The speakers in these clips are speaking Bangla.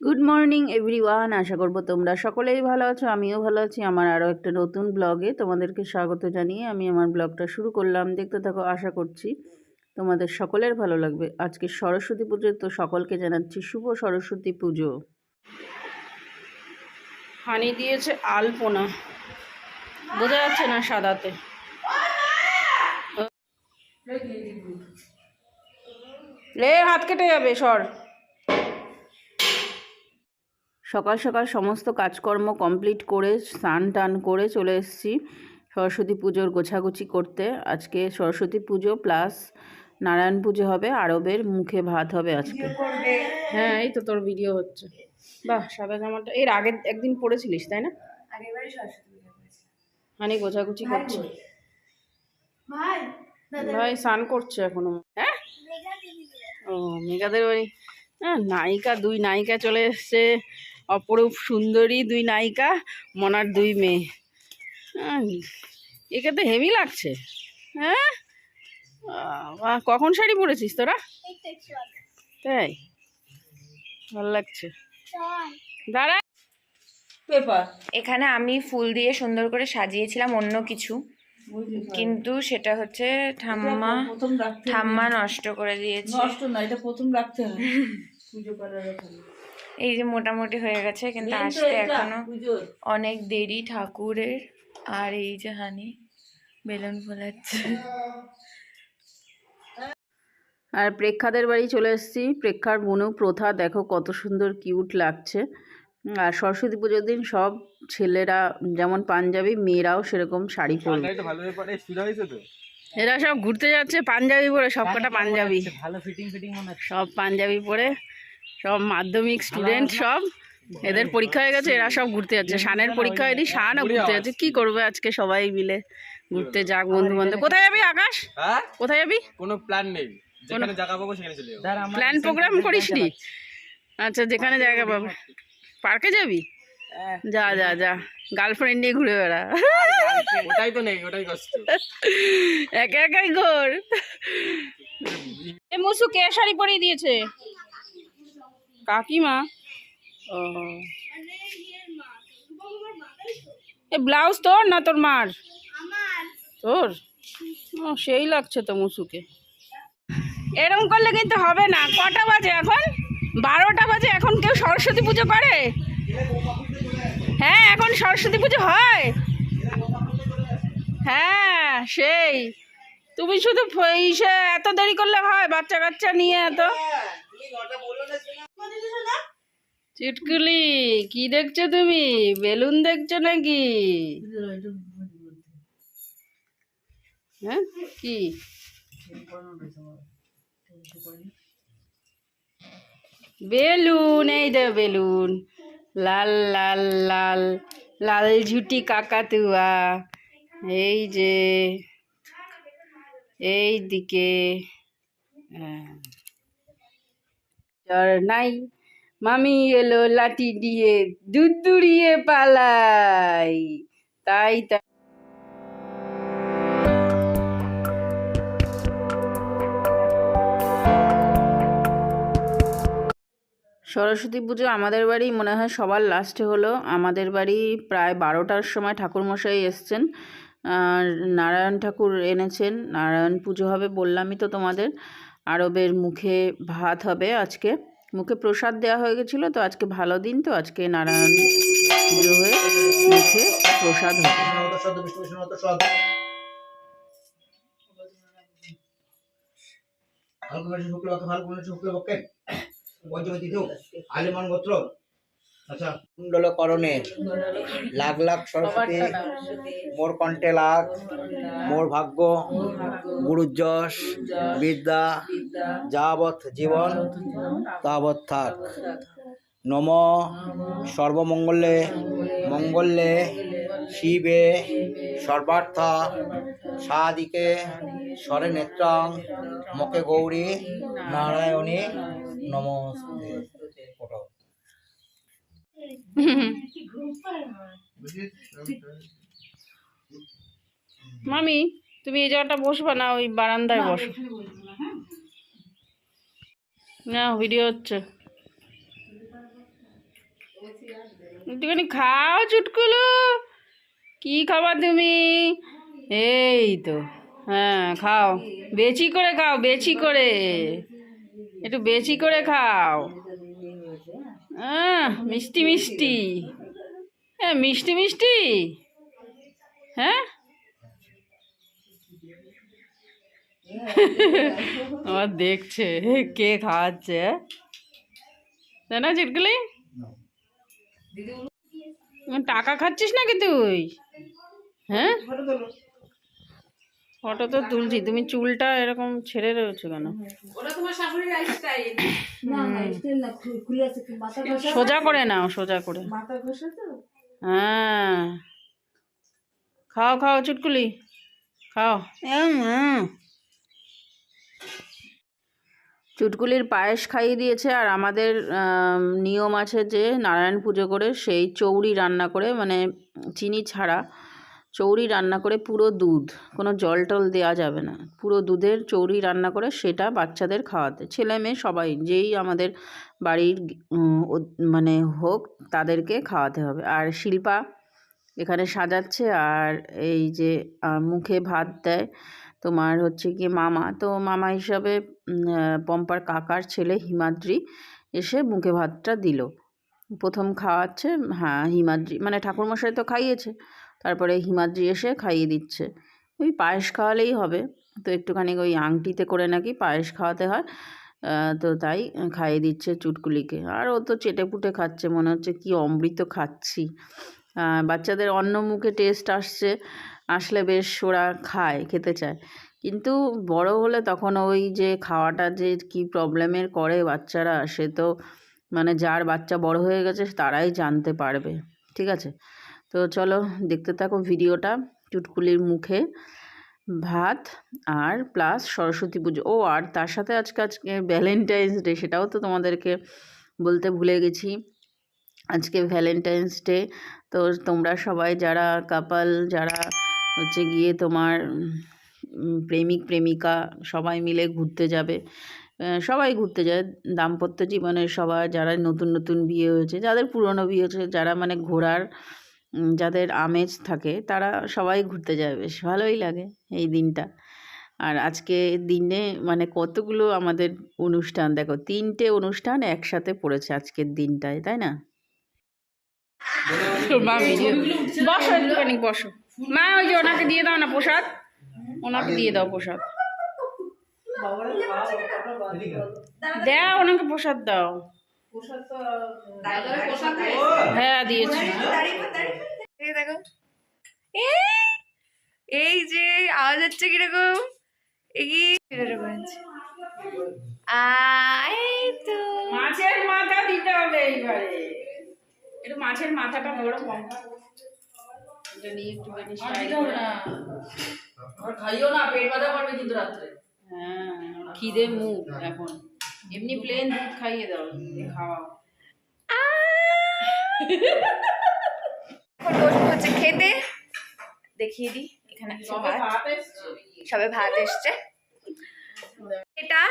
গুড মর্নিং এভরিওয়ান আশা করব তোমরা সকলেই ভালো আছো, আমিও ভালো আছি। আমার আরও একটা নতুন ব্লগে তোমাদেরকে স্বাগত জানিয়ে আমি আমার ব্লগটা শুরু করলাম। দেখতে থাকো, আশা করছি তোমাদের সকলের ভালো লাগবে। আজকে সরস্বতী পুজো, তো সকলকে জানাচ্ছি শুভ সরস্বতী পুজো। হানি দিয়েছে আলপনা। বোঝা যাচ্ছে না সাদাতে। হাত কেটে যাবে, সর। সকাল সকাল সমস্ত কাজকর্ম কমপ্লিট করে স্নান টান করে চলে এসেছি সরস্বতী পুজোর গোছাগুছি করতে। আজকে সরস্বতী পুজো প্লাস নারায়ণ পুজো হবে আরবের মুখে ভাত হবে আজকে। হ্যাঁ এই তো তোর ভিডিও হচ্ছে। বাহ সাদা জামাটা এর আগে একদিন পড়েছিলিস তাই না? পূজা গোছাগুছি করছে। ভাই ভাই স্নান করছে এখনও। হ্যাঁ? ও মেঘাদের বাড়ি। হ্যাঁ নায়িকা দুই নায়িকা চলে এসছে। অপরূপ সুন্দরী দুই নায়িকা মনার দুই মেয়ে। একে তো হেভি লাগছে। হ্যাঁ? কখন শাড়ি পরেছিস তোরা? তাই? ভালো লাগছে। দাঁড়া। পেপার। এখানে আমি ফুল দিয়ে সুন্দর করে সাজিয়েছিলাম অন্য কিছু। কিন্তু সেটা হচ্ছে ঠাম্মা ঠাম্মা নষ্ট করে দিয়েছে। নষ্ট না এটা প্রথম রাখতে হয় পুজো করার। এই যে মোটামুটি হয়ে গেছে কিন্তু আসতে এখনও অনেক দেরি ঠাকুরের। আর এই যে হানি বেলুন ফোলাচ্ছে। আর প্রেক্ষাদের বাড়ি চলে এসেছি। প্রেক্ষার বনু প্রথা দেখো কত সুন্দর কিউট লাগছে। আর সরস্বতী পুজোর দিন সব ছেলেরা যেমন পাঞ্জাবি মেয়েরাও সেরকম শাড়ি পরবে। এরা সব ঘুরতে যাচ্ছে পাঞ্জাবি পরে সব কটা পাঞ্জাবি। ভালো ফিটিং ফিটিং মনে হচ্ছে। সব পাঞ্জাবি পরে সব মাধ্যমিক স্টুডেন্ট সব। এদের পরীক্ষা হয়ে গেছে এরা সব ঘুরতে যাচ্ছে। শানের পরীক্ষা হয়নি শানও ঘুরতে যাচ্ছে। কি করবে আজকে সবাই মিলে? ঘুরতে যাক বন্ধু বান্ধব। কোথায় যাবি আকাশ? হ্যাঁ? কোথায় যাবি? কোনো প্ল্যান নেই। যেখানে জায়গা পাবো সেখানে চলে যাব। প্ল্যান প্রোগ্রাম করিসনি আচ্ছা যেখানে জায়গা পাবো। পার্কে। যাবি? যা যা যা। গার্লফ্রেন্ড নিয়ে ঘুরে বেড়া। ওটাই তো নেই ওটাই কষ্ট। একা একাই ঘর। এ মুসু কে শাড়ি পরিয়ে দিয়েছে? কাকিমা? ও। এ, ব্লাউজ তোর না তোর মার? তোর? ও, সেই লাগছে তো মুসুকে। এরকম করলে কিন্তু হবে না। কটা বাজে এখন? বারোটা বাজে। এখন কেউ সরস্বতী পুজো করে? হ্যাঁ এখন সরস্বতী পুজো হয়। হ্যাঁ সেই। তুমি শুধু এত দেরি করলে হয়? বাচ্চা কাচ্চা নিয়ে এত? চিটকুলি, কি দেখছ তুমি? বেলুন দেখছ নাকি? হ্যাঁ কি? বেলুন, এই দে বেলুন। লাল লাল লাল লাল ঝুটি কাকাতুয়া। এই যে, এই দিকে হ্যাঁ। নাই? মামি এলো, লাঠি দিয়ে দুধ দুড়িয়ে পালাই। তাই তাই সরস্বতী পুজো আমাদের বাড়ি মনে হয় সবার লাস্টে হলো। আমাদের বাড়ি প্রায় বারোটার সময় ঠাকুরমশাই এসছেন। নারায়ণ ঠাকুর এনেছেন। নারায়ণ পুজো হবে বললামই তো তোমাদের। আরবের মুখে ভাত হবে আজকে। মুখে প্রসাদ দেওয়া হয়ে গেছিল, তো আজকে ভালো দিন, তো আজকে নারায়ণ পুজো হয়ে মুখে প্রসাদ হবে। শুক্ল পঞ্চমী আলিমান গোত্র আচ্ছা। কুণ্ডল করণে লাখ লাখ সরস্বতী, মোর কণ্ঠে লাখ, মোর ভাগ্য যশ, বিদ্যা, যাবৎ জীবন, তাবৎ থাক। নম সর্বমঙ্গলে, মঙ্গলে, শিবে, সর্বার্থ, সাদিকে, স্বরে নেত্রাং মুখে গৌরী, নারায়ণী, নমস্তে। মামি তুমি এই জায়গাটা বসবা না ওই বারান্দায় বসো। না ভিডিও হচ্ছে। একটুখানি খাও চুটকুলো। কি খাবা তুমি? এই তো হ্যাঁ খাও। বেশি করে খাও বেশি করে। একটু বেশি করে খাও। মিষ্টি মিষ্টি। হ্যাঁ মিষ্টি মিষ্টি। হ্যাঁ? আমার দেখছে কে খাওয়াচ্ছে? তাই না চিটকুলি? টাকা খাচ্ছিস নাকি তুই? হ্যাঁ? ফটো তো তুলছি তুমি চুলটা এরকম ছেড়ে রয়েছো কেন? সোজা করে নাও সোজা করে। হ্যাঁ। খাও খাও চুটকুলি। খাও। চুটকুলির পায়েস খাইয়ে দিয়েছে আর আমাদের নিয়ম আছে যে নারায়ণ পুজো করে সেই চৌরি রান্না করে মানে চিনি ছাড়া চৌরি রান্না করে পুরো দুধ, কোনো জল টল দেওয়া যাবে না। পুরো দুধের চৌরি রান্না করে সেটা বাচ্চাদের খাওয়াতে। ছেলে মেয়ে সবাই, যেই আমাদের বাড়ির মানে হোক, তাদেরকে খাওয়াতে হবে। আর শিল্পা এখানে সাজাচ্ছে, আর এই যে মুখে ভাত দেয় তোমার হচ্ছে কি মামা। তো মামা হিসাবে পম্পার কাকার ছেলে হিমাদ্রি এসে মুখে ভাতটা দিল। প্রথম খাওয়াচ্ছে হ্যাঁ হিমাদ্রি মানে ঠাকুরমশাই তো খাইয়েছে। তারপরে হিমাদ্রি এসে খাইয়ে দিচ্ছে। ওই পায়েস খাওয়ালেই হবে। তো একটুখানি ওই আংটিতে করে নাকি পায়েস খাওয়াতে হয়। তো তাই খাইয়ে দিচ্ছে চুটকুলিকে। আর ও তো চেটে পুটে খাচ্ছে, মনে হচ্ছে কি অমৃত খাচ্ছি। বাচ্চাদের অন্য মুখে টেস্ট আসছে। আসলে বেশ ওরা খায়, খেতে চায়। কিন্তু বড় হলে তখন ওই যে খাওয়াটা যে কি প্রবলেমের করে বাচ্চারা, সে তো মানে যার বাচ্চা বড় হয়ে গেছে, তারাই জানতে পারবে। ঠিক আছে? তো চলো দেখতে থাকো ভিডিওটা, চুটকুলির মুখে। ভাত আর প্লাস সরস্বতী পুজো। ও, আর তার সাথে আজকে আজকে ভ্যালেন্টাইন্স ডে সেটাও তো তোমাদেরকে বলতে ভুলে গেছি। আজকে ভ্যালেন্টাইন্স ডে তো তোমরা সবাই যারা কাপাল যারা হচ্ছে গিয়ে তোমার প্রেমিক, প্রেমিকা, সবাই মিলে ঘুরতে যাবে। সবাই ঘুরতে যায়। দাম্পত্য জীবনের সবার, যারা নতুন নতুন বিয়ে হয়েছে, যাদের পুরনো বিয়ে হয়েছে, যারা মানে ঘোরার যাদের আমেজ থাকে তারা সবাই ঘুরতে যায় বেশ, ভালোই লাগে এই দিনটা। আর আজকে দিনে মানে কতগুলো আমাদের অনুষ্ঠান, দেখো তিনটে অনুষ্ঠান একসাথে পড়েছে আজকের দিনটায়, তাই না? বসো বসো। মা, ওই যে ওনাকে দিয়ে দাও না প্রসাদ। ওনাকে দিয়ে দাও প্রসাদ। দাও, ওনাকে প্রসাদ দাও। হ্যাঁ দিয়েছি। এই দেখো। এই, এই যে আওয়াজ হচ্ছে কীরকম? মাছের মাথা দিতে হবে এইবারে। একটু মাছের মাথাটা বড় কম। এটা নিয়ে একটুখানি খাইও না পেট ব্যথা করবে কিন্তু রাত্রে। হ্যাঁ খিদে মুখ এখন। এমনি প্লেন দুধ খাইয়ে দাও দিয়ে খাওয়াও। বসবো হচ্ছে খেতে। দেখিয়ে দিই এখানে সবে ভাত এসছে। এটা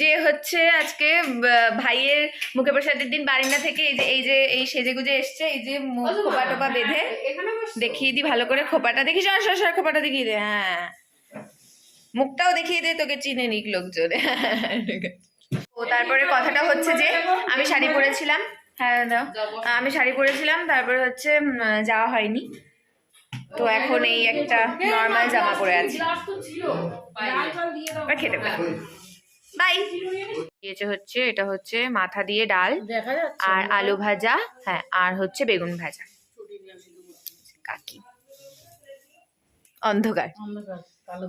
যে হচ্ছে আজকে ভাইয়ের মুখে প্রসাদের দিন বারিন্দা থেকে এই যে এই যে এই সেজে গুজে এসছে এই যে মুখ খোপা টোপা বেঁধে। দেখিয়ে দি ভালো করে খোপাটা। দেখি সর সর সর খোপাটা দেখিয়ে দে হ্যাঁ। মুখটাও দেখিয়ে দে তোকে চিনে নিক লোকজন। ও তারপরে কথাটা হচ্ছে যে আমি শাড়ি পরেছিলাম। হ্যাঁ দাও। আমি শাড়ি পরেছিলাম তারপরে হচ্ছে যাওয়া হয়নি। তো এখন এই একটা নর্মাল জামা পরে আছি। এবার খেতে পারি বাই দিয়েছে হচ্ছে এটা হচ্ছে মাথা দিয়ে ডাল আর আলু ভাজা হ্যাঁ আর হচ্ছে বেগুন ভাজা। কাকি। অন্ধকার। কালো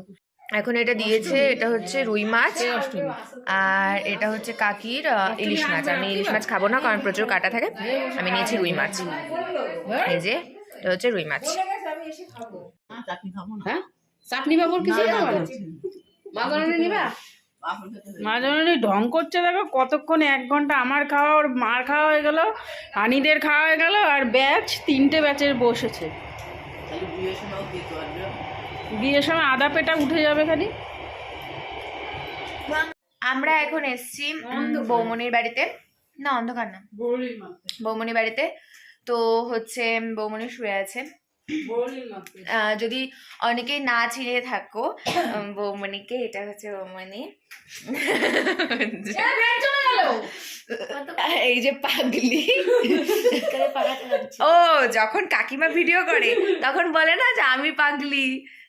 এখন এটা দিয়েছে এটা হচ্ছে রুই মাছ আর এটা হচ্ছে কাকির ইলিশ মাছ। আমি ইলিশ মাছ খাব না কারণ প্রচুর কাটা থাকে। আমি নিয়েছি রুই মাছ। এই যে এটা হচ্ছে রুই মাছ। হ্যাঁ? চাটনি বাবুর কিছু নিবা? মাঝানি ঢং করছে দেখো কতক্ষণ এক ঘণ্টা আমার খাওয়া ওর মার খাওয়া হয়ে গেল হানিদের খাওয়া হয়ে গেল আর ব্যাচ তিনটে ব্যাচের বসেছে। বিয়ের সময় আদা পেটা উঠে যাবে খালি। আমরা এখন এসছি বৌমনির বাড়িতে। না অন্ধকার না। বড়লির মারতে বৌমনি বাড়িতে। তো হচ্ছে বৌমনি শুয়ে আছে। যদি অনেকেই না চিনে থাকো বৌমনিকে এটা হচ্ছে বৌমনি। এই যে পাগলি। ও যখন কাকিমা ভিডিও করে তখন বলে না যে আমি পাগলি।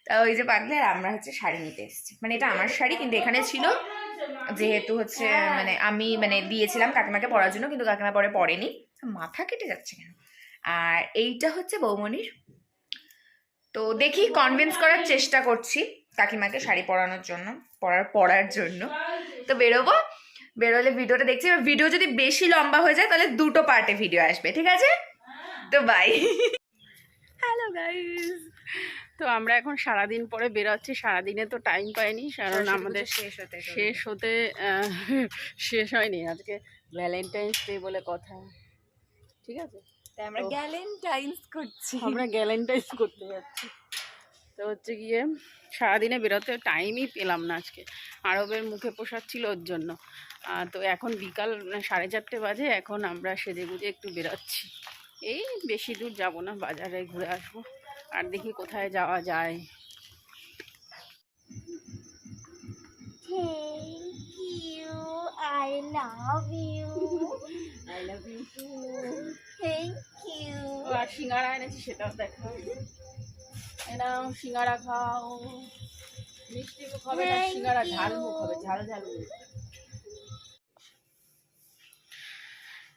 তা ওই যে পাগলি আর আমরা হচ্ছে শাড়ি নিতে এসেছি। মানে এটা আমার শাড়ি, কিন্তু এখানে ছিল যেহেতু হচ্ছে মানে আমি মানে দিয়েছিলাম কাকিমাকে পরার জন্য, কিন্তু কাকিমা পরে পরেনি। মাথা কেটে যাচ্ছে কেন? আর এইটা হচ্ছে বৌমনির। তো দেখি কনভিন্স করার চেষ্টা করছি কাকিমাকে শাড়ি পরানোর জন্য, পরার পরার জন্য। তো বেরোবো। বেরোলে ভিডিওটা দেখছি। এবার ভিডিও যদি বেশি লম্বা হয়ে যায়, তাহলে দুটো পার্টে ভিডিও আসবে, ঠিক আছে? তো বাই হ্যালো গাইস তো আমরা এখন সারাদিন পরে বেরোচ্ছি। সারাদিনে তো টাইম পাইনি কারণ আমাদের শেষ হতে শেষ হতে শেষ হয়নি। আজকে ভ্যালেন্টাইন্স ডে বলে কথা। ঠিক আছে? তাই আমরা গ্যালেন্টাইন্স করছি। আমরা গ্যালেন্টাইজ করতে যাচ্ছি। তো হচ্ছে গিয়ে সারাদিনে বেরোতে টাইমই পেলাম না আজকে। আরবের মুখে পোশাক ছিল ওর জন্য। তো এখন বিকাল সাড়ে চারটে বাজে এখন আমরা সেজে গুজে একটু বেরোচ্ছি। এই বেশি দূর যাব না বাজারে ঘুরে আসব। আর দেখি কোথায় যাওয়া যায় you. I love you. I love you too Thank you. আর সিঙ্গারা এনেছি সেটাও দেখা এনাও সিঙ্গারা খাও মিষ্টি মুখ হবে না সিঙ্গারা ঝাল you. মুখ হবে ঝাল ঝাল মুখ।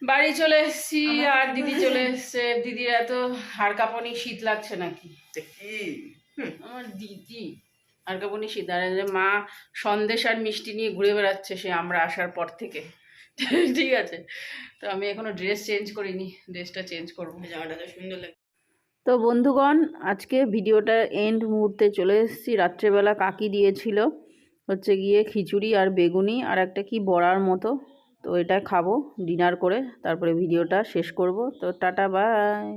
বাড়ি চলে এসেছি আর দিদি চলে এসছে। দিদির এত হাড় কাঁপানি শীত লাগছে নাকি? আমার দিদি হাড় কাঁপানি শীত আর মা সন্দেশ আর মিষ্টি নিয়ে ঘুরে বেড়াচ্ছে সে আমরা আসার পর থেকে। ঠিক আছে? তো আমি এখনও ড্রেস চেঞ্জ করিনি। ড্রেসটা চেঞ্জ করব। জামাটা তো সুন্দর লাগে তো বন্ধুগণ আজকে ভিডিওটা এন্ড মুহূর্তে চলে এসেছি। রাত্রেবেলা কাকি দিয়েছিল হচ্ছে গিয়ে খিচুড়ি আর বেগুনি আর একটা কি বড়ার মতো। তো এটা খাব ডিনার করে তারপরে ভিডিওটা শেষ করব। তো টাটা বাই